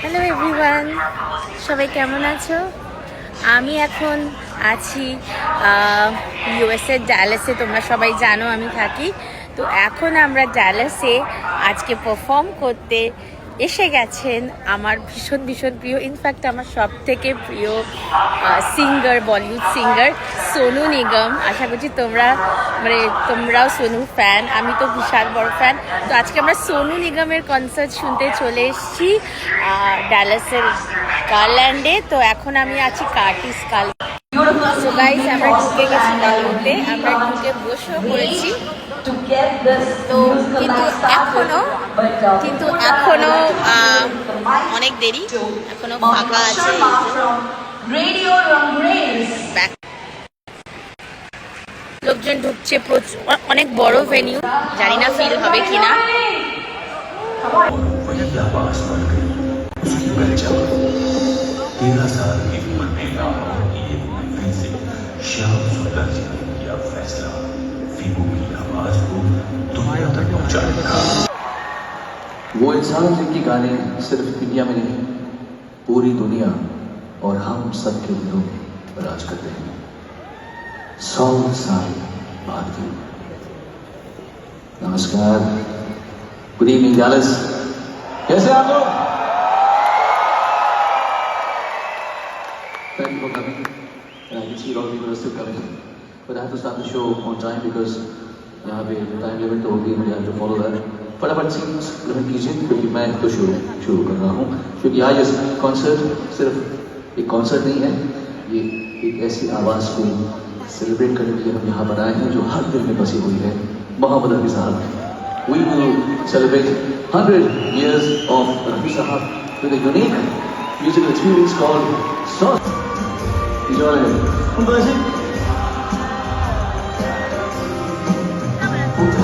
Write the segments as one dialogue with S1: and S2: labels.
S1: Hello everyone সবাই কেমন আছো? আমি এখন আছি ইউএসএ ডালাসে তোমরা সবাই জানো, আমি থাকি। তো এখন আমরা ডালাসে আজকে পারফর্ম করতে এসে গেছেন আমার ভীষণ ভীষণ প্রিয়। ইনফ্যাক্ট আমার সব থেকে প্রিয় singer Bollywood singer Sonu Nigam. আশা করছি তোমরা মানে তোমরাও সোনু ফ্যান আমি তো বিশাল বড় ফ্যান তো আজকে আমরা সোনু নিগমের কনসার্ট শুনতে চলে এসেছি ডালাসের গার্ল্যান্ডে তো এখন আমি আছি কার্টিস কাল আমরা ঢুকে গেছি আমরা ঢুকে বসেও পড়েছি।
S2: to get this
S1: তো কিন্তু এখনো কিন্তু এখনো আহ, অনেক দেরি এখনো ফাঁকা আছে এই যে।
S2: Radio Ramirez.
S1: back. লোকজন ঢুকছে প্রচুর অ- অনেক বড় ভেনিউ জানি না ফিল হবে কিনা
S3: वही आवाज बन गई उसकी पहचान तेरह साल की उम्र में लाहौर की एक महफिल से श्याम सुंदर जी ने किया फैसला की आवाज़ को दुनिया तक पहुँचाने का।
S4: वो इंसान जिनकी गाने सिर्फ़ इंडिया में नहीं, पूरी दुनिया और हम सब के दिलों में राज करते हैं। सौ साल बाद भी नमस्कार गुड इवनिंग डैलस कैसे आप लोग? Thank you for coming. And I can see a But I have to start the show on time because यहाँ पे टाइम लिमिट तो होगी मुझे to follow that. फटाफट सीन्स लिमिट कीजिए क्योंकि मैं तो शुरू शुरू कर रहा हूँ क्योंकि आज इस कॉन्सर्ट सिर्फ़ एक कॉन्सर्ट नहीं है ये एक ऐसी आवाज़ को सेलिब्रेट करने के लिए हम यहाँ बनाए हैं जो हर दिल में बसी हुई है मोहम्मद रफी साहब we will celebrate 100 years of Rafi Sahab with a unique musical experience called Sauce.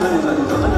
S4: 誰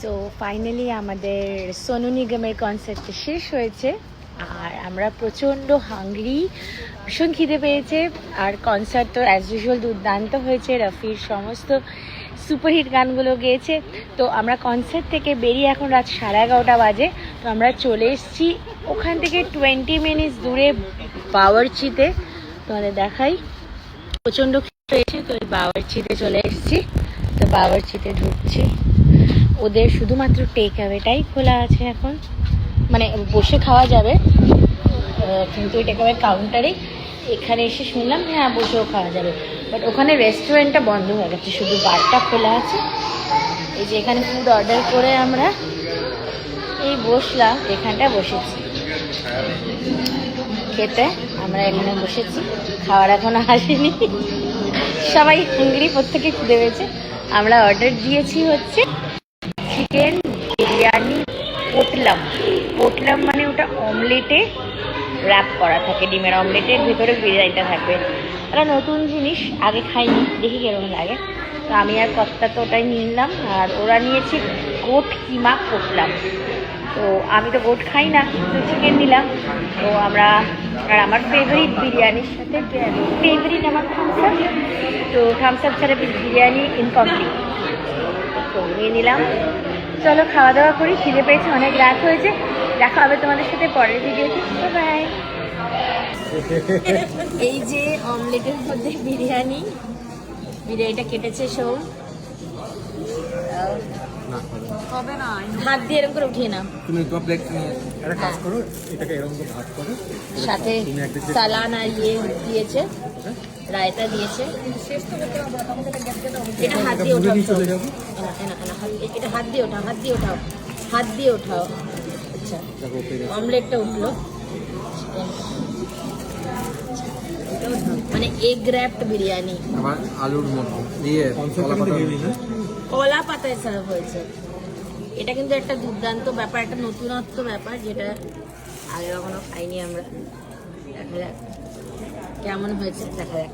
S1: so finally আমাদের সোনু নিগমের কনসার্টটা শেষ হয়েছে। আর আমরা প্রচণ্ড হাংরি ভীষণ খিদে পেয়েছে। আর কনসার্ট তো অ্যাজ ইউজুয়াল দুর্দান্ত হয়েছে, রফির সমস্ত সুপারহিট গানগুলো গেয়েছে। তো আমরা কনসার্ট থেকে বেরিয়ে এখন রাত সাড়ে এগারোটা বাজে। তো আমরা চলে এসেছি ওখান থেকে টোয়েন্টি মিনিটস দূরে বাওয়ারচিতে। তোমাদের দেখাই। প্রচণ্ড খিদে পেয়েছে, তো বাওয়ারচিতে চলে এসেছি। তো বাওয়ারচিতে ঢুকছি। ওদের শুধুমাত্র টেক অ্যাওয়েটাই খোলা আছে এখন। মানে বসে খাওয়া যাবে। কিন্তু ওই টেক অ্যাওয়ে কাউন্টারেই এখানে এসে শুনলাম হ্যাঁ বসেও খাওয়া যাবে। বাট ওখানে রেস্টুরেন্টটা বন্ধ হয়ে গেছে, শুধু বারটা খোলা আছে। এই যে এখানে ফুড অর্ডার করে আমরা এই বসলাম এখানটা বসেছি। খেতে আমরা এখানে বসেছি। খাওয়ার এখনও আসেনি। সবাই হুঙ্গরি প্রত্যেকে খুঁজে পেয়েছে। আমরা অর্ডার দিয়েছি হচ্ছে চিকেন বিরিয়ানি পোটলাম। পোটলাম মানে ওটা অমলেটে র্যাপ করা থাকে, ডিমের অমলেটের ভেতরে বিরিয়ানিটা থাকবে। ওটা নতুন জিনিস, আগে খাইনি, দেখি কীরকম লাগে। তো আমি আর কর্তা তো ওটাই নিলাম, আর ওরা নিয়েছে গোট কিমা পোটলাম। তো আমি তো গোট খাই না, তো চিকেন নিলাম। তো আমরা, আর আমার ফেভারিট বিরিয়ানির সাথে ফেভারিট আমার থামস আপ তো থামস আপ ছাড়া বিরিয়ানি ইনকমপ্লিট তো নিয়ে নিলাম। চলো খাওয়া দাওয়া করি খিদে পেয়েছে অনেক রাত হয়েছে। দেখা হবে তোমাদের সাথে পরের ভিডিওতে। বাই এই যে অমলেটের মধ্যে বিরিয়ানি বিরিয়ানিটা কেটেছে সোম। হবে না। হাত দিয়ে এরকম করে উঠিয়ে নাও।
S5: তুমি তোমার প্লেট একটা কাজ
S1: হ্যাঁ।
S5: করো এটাকে এরকম করে ভাগ করো
S1: সাথে সালান আর ইয়ে দিয়েছে। রায়তা দিয়েছে। এটা হাত দিয়ে ওঠাও। এটা হাত দিয়ে ওঠাও হাত দিয়ে ওঠাও হাত দিয়ে ওঠাও। আচ্ছা অমলেটটা উঠল। মানে এগ র্যাপড বিরিয়ানি।
S5: আবার আলুর মতো। দিয়ে কলা
S1: কলা পাতায় সার্ভ হয়েছে। এটা কিন্তু একটা দুর্দান্ত ব্যাপার একটা নতুনত্ব ব্যাপার যেটা আগে কখনো খাইনি আমরা। দেখা যাক কেমন হয়েছে? দেখা যাক